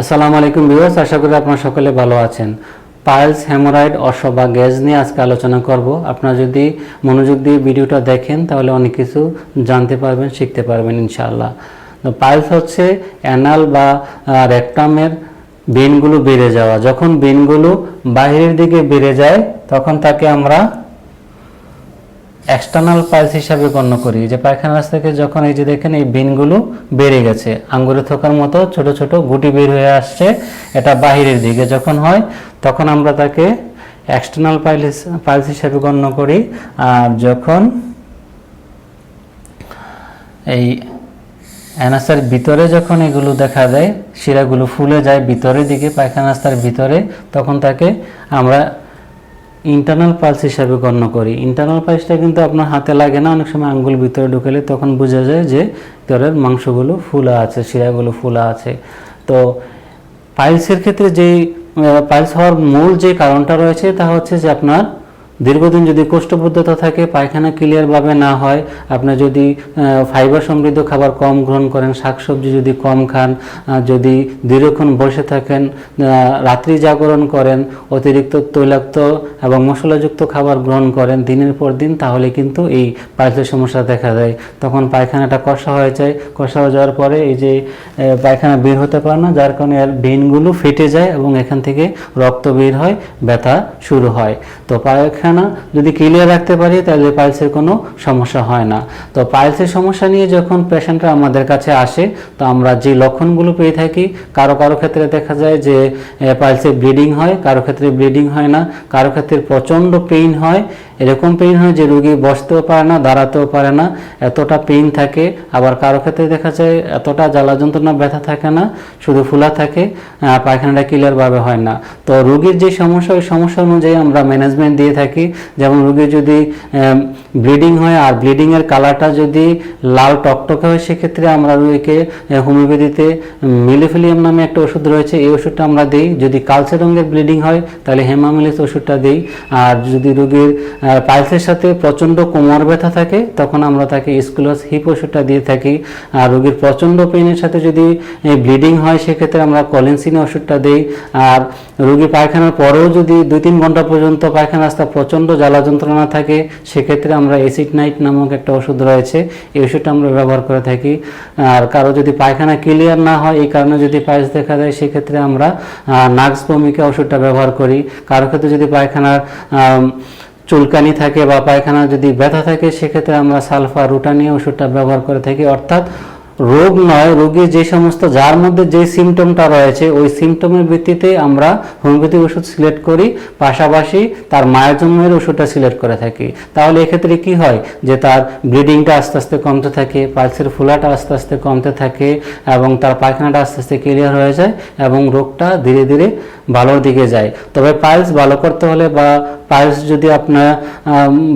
আসসালামু আলাইকুম ভিউয়ার্স, আশা করি আপনারা সকলে ভালো আছেন। পাইলস হেমোরাইড অর্শ বা গ্যাস নিয়ে আজকে আলোচনা করব। আপনারা যদি মনোযোগ দিয়ে ভিডিওটা দেখেন, তাহলে অনেক কিছু জানতে পারবেন, শিখতে পারবেন ইনশাআল্লাহ। পাইলস হচ্ছে অ্যানাল বা রেকটামের বেনগুলো বেড়ে যাওয়া। যখন বেনগুলো বাইরের দিকে বেড়ে যায়, তখন তাকে আমরা এক্সটার্নাল পাইলস হিসাবে গণ্য করি। যে পায়খানা রাস্তা থেকে যখন এই যে দেখেন এই বিনগুলো বেড়ে গেছে আঙ্গুরে থোকার মতো ছোট ছোট গুটি বের হয়ে আসছে, এটা বাহিরের দিকে যখন হয়, তখন আমরা তাকে এক্সটার্নাল পাইলস পাইলস হিসাবে গণ্য করি। আর যখন এই অ্যানাসার ভিতরে যখন এগুলো দেখা যায়, শিরাগুলো ফুলে যায় ভিতরের দিকে পায়খানা রাস্তার ভিতরে, তখন তাকে আমরা ইন্টারনাল পালস হিসাবে গণ্য করি। ইন্টারনাল পালসটা কিন্তু আপনার হাতে লাগে না, অনেক সময় আঙ্গুল ভিতরে ঢুকেলে তখন বোঝা যায় যে ভিতরের মাংসগুলো ফুলা আছে, শিরাগুলো ফুলা আছে। তো পাইলসের ক্ষেত্রে যেই পাইলস হওয়ার মূল যে কারণটা রয়েছে তা হচ্ছে যে আপনার দীর্ঘদিন যদি কোষ্ঠবদ্ধতা থাকে, পায়খানা ক্লিয়ারভাবে না হয়, আপনি যদি ফাইবার সমৃদ্ধ খাবার কম গ্রহণ করেন, শাকসবজি যদি কম খান যদি দীর্ঘক্ষণ বসে থাকেন রাত্রি জাগরণ করেন, অতিরিক্ত তৈলাক্ত এবং মশলাযুক্ত খাবার গ্রহণ করেন দিনের পর দিন, তাহলে কিন্তু এই পাইলসের সমস্যা দেখা দেয়। তখন পায়খানাটা কষা হয়ে যায়। কষা হয়ে যাওয়ার পরে এই যে পায়খানা বের হতে পারে না, যার কারণে এর ভেনগুলো ফেটে যায় এবং এখান থেকে রক্ত বের হয়, ব্যথা শুরু হয়। তো পায়খানা যদি ক্লিয়ার রাখতে পারি, তাহলে পাইলসের কোনো সমস্যা হয় না। তো পাইলসের সমস্যা নিয়ে যখন পেশেন্টরা আমাদের কাছে আসে, তো আমরা যে লক্ষণগুলো পেয়ে থাকি, কারও কারও ক্ষেত্রে দেখা যায় যে পাইলসে ব্লিডিং হয়, কারও ক্ষেত্রে ব্লিডিং হয় না, কারও ক্ষেত্রে প্রচণ্ড পেইন হয় এরকম পেইন হয় যে রুগী বসতেও পারে না, দাঁড়াতেও পারে না, এতটা পেইন থাকে। আবার কারও ক্ষেত্রে দেখা যায় এতটা জ্বালা যন্ত্রণা, ব্যথা থাকে না, শুধু ফুলা থাকে পায়খানাটা ক্লিয়ারভাবে হয় না। তো রুগীর যে সমস্যা, ওই সমস্যা অনুযায়ী আমরা ম্যানেজমেন্ট দিয়ে থাকি। যেমন রুগীর যদি ব্লিডিং হয় আর ব্লিডিংয়ের কালারটা যদি লাল টকটকে হয়, সেক্ষেত্রে আমরা রুগীকে হোমিওপ্যাথিতে মিলিফিলিয়াম নামে একটা ওষুধ রয়েছে, এই ওষুধটা আমরা দিই। যদি কালচে রঙের ব্লিডিং হয়, তাহলে হেমামিলিস ওষুধটা দিই। আর যদি রোগীর পাইলসের সাথে প্রচণ্ড কোমর ব্যথা থাকে, তখন আমরা তাকে স্কুলস হিপ ওষুধটা দিয়ে থাকি। আর রোগীর প্রচণ্ড পেনের সাথে যদি ব্লিডিং হয়, সেক্ষেত্রে আমরা কলিনসিনে ওষুধটা দিই। আর রোগী পায়খানার পরেও যদি দুই তিন ঘণ্টা পর্যন্ত পায়খানা রাস্তা প্রচণ্ড জ্বালা যন্ত্রণা থাকে, সেক্ষেত্রে আমরা এসিড নাইট নামক একটা ওষুধ রয়েছে, এই ওষুধটা আমরা ব্যবহার করে থাকি। আর কারও যদি পায়খানা ক্লিয়ার না হয়, এই কারণে যদি পায়েস দেখা যায় সেক্ষেত্রে আমরা নাক্স ভূমিকা ওষুধটা ব্যবহার করি। কারও ক্ষেত্রে যদি পায়খানার চুলকানি থাকে বা পায়খানা যদি ব্যথা থাকে, সেক্ষেত্রে আমরা সালফা রুটানি ওষুধটা ব্যবহার করে থাকি। অর্থাৎ রোগ নয় রোগীর যে সমস্ত, যার মধ্যে যে সিমটমটা রয়েছে, ওই সিমটমের ভিত্তিতে আমরা হোমিওপ্যাথি ওষুধ সিলেক্ট করি, পাশাপাশি তার মায়ের জন্মের ওষুধটা সিলেক্ট করে থাকি। তাহলে এক্ষেত্রে কি হয়? যে তার ব্লিডিংটা আস্তে আস্তে কমতে থাকে পালসের ফুলাটা আস্তে আস্তে কমতে থাকে, এবং তার পায়খানাটা আস্তে আস্তে ক্লিয়ার হয়ে যায়, এবং রোগটা ধীরে ধীরে ভালোর দিকে যায়। তবে পাইলস ভালো করতে হলে বা পাইলস যদি আপনার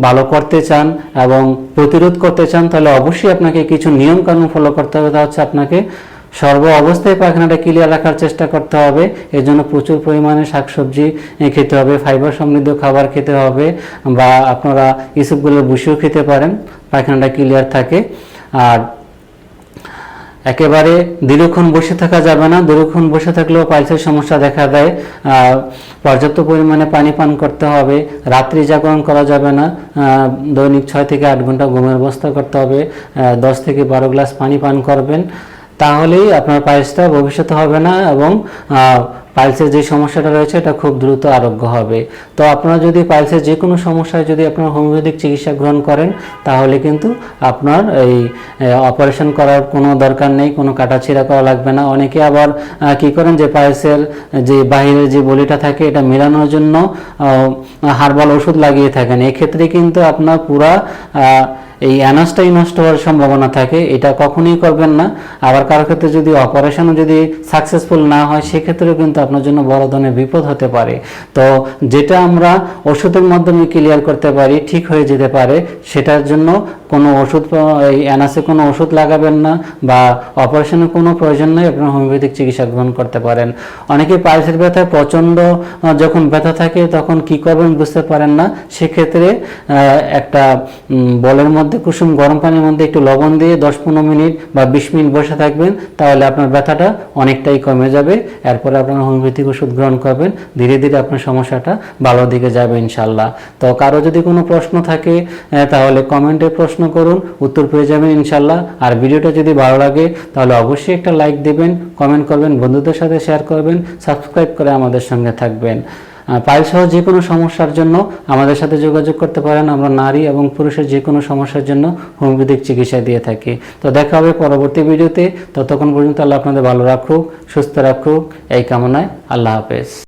ভালো করতে চান এবং প্রতিরোধ করতে চান, তাহলে অবশ্যই আপনাকে কিছু নিয়ম কানুন ফলো করতে হবে, তা হচ্ছে আপনাকে সর্ব অবস্থায় পায়খানাটা ক্লিয়ার রাখার চেষ্টা করতে হবে। এর জন্য প্রচুর পরিমাণে শাকসবজি খেতে হবে ফাইবার সমৃদ্ধ খাবার খেতে হবে, বা আপনারা ইসবগুলোর বুসিও খেতে পারেন, পায়খানাটা ক্লিয়ার থাকে। আর একেবারে দীর্ঘক্ষণ বসে থাকা যাবে না। দীর্ঘক্ষণ বসে থাকলেও পাইলসের সমস্যা দেখা দেয়। পর্যাপ্ত পরিমাণে পানি পান করতে হবে। রাত্রি জাগরণ করা যাবে না। দৈনিক ছয় থেকে আট ঘণ্টা ঘুমের অবস্থা করতে হবে। দশ থেকে বারো গ্লাস পানি পান করবেন। তাহলেই আপনার পায়েসটা ভবিষ্যতে হবে না এবং পাইলসের যে সমস্যাটা রয়েছে, এটা খুব দ্রুত আরোগ্য হবে। তো আপনারা যদি পাইলসের যে কোনো সমস্যায় যদি আপনারা হোমিওপ্যাথিক চিকিৎসা গ্রহণ করেন, তাহলে কিন্তু আপনার এই অপারেশন করার কোনো দরকার নেই, কোনো কাটাছিড়া করা লাগবে না। অনেকে আবার কি করেন যে পাইলসের যে বাহিরের যে বলিটা থাকে, এটা মেলানোর জন্য হার্বাল ওষুধ লাগিয়ে থাকেন। এক্ষেত্রে কিন্তু আপনার পুরা এই অ্যানাসটাই নষ্ট হওয়ার সম্ভাবনা থাকে, এটা কখনোই করবেন না। আবার কারও ক্ষেত্রে যদি অপারেশনও যদি সাকসেসফুল না হয়, সেক্ষেত্রেও কিন্তু আপনার জন্য বড় ধরনের বিপদ হতে পারে। তো যেটা আমরা ওষুধের মাধ্যমে ক্লিয়ার করতে পারি, ঠিক হয়ে যেতে পারে, সেটার জন্য কোনো ওষুধ এই অ্যানাসে কোনো ওষুধ লাগাবেন না বা অপারেশনের কোনো প্রয়োজন নেই, আপনার হোমিওপ্যাথিক চিকিৎসা গ্রহণ করতে পারেন। অনেকে পাইলসের ব্যথায় প্রচণ্ড যখন ব্যথা থাকে, তখন কি করবেন বুঝতে পারেন না। সেক্ষেত্রে একটা বলের মধ্যে মধ্যে কুসুম গরম পানির মধ্যে একটু লবণ দিয়ে দশ পনেরো মিনিট বা বিশ মিনিট বসে থাকবেন, তাহলে আপনার ব্যথাটা অনেকটাই কমে যাবে। এরপরে আপনার হোমিওপ্যাথিক ওষুধ গ্রহণ করবেন। ধীরে ধীরে আপনার সমস্যাটা ভালো দিকে যাবে ইনশাল্লাহ তো কারও যদি কোনো প্রশ্ন থাকে তাহলে কমেন্টে প্রশ্ন করুন, উত্তর পেয়ে যাবেন ইনশাল্লাহ আর ভিডিওটা যদি ভালো লাগে, তাহলে অবশ্যই একটা লাইক দেবেন, কমেন্ট করবেন, বন্ধুদের সাথে শেয়ার করবেন, সাবস্ক্রাইব করে আমাদের সঙ্গে থাকবেন। পাইল সহ যে কোনো সমস্যার জন্য আমাদের সাথে যোগাযোগ করতে পারেন। আমরা নারী এবং পুরুষের যে কোনো সমস্যার জন্য হোমিওপ্যাথিক চিকিৎসা দিয়ে থাকি। তো দেখা হবে পরবর্তী ভিডিওতে। ততক্ষণ পর্যন্ত আল্লাহ আপনাদের ভালো রাখুক, সুস্থ রাখুক। এই কামনায় আল্লাহ হাফেজ।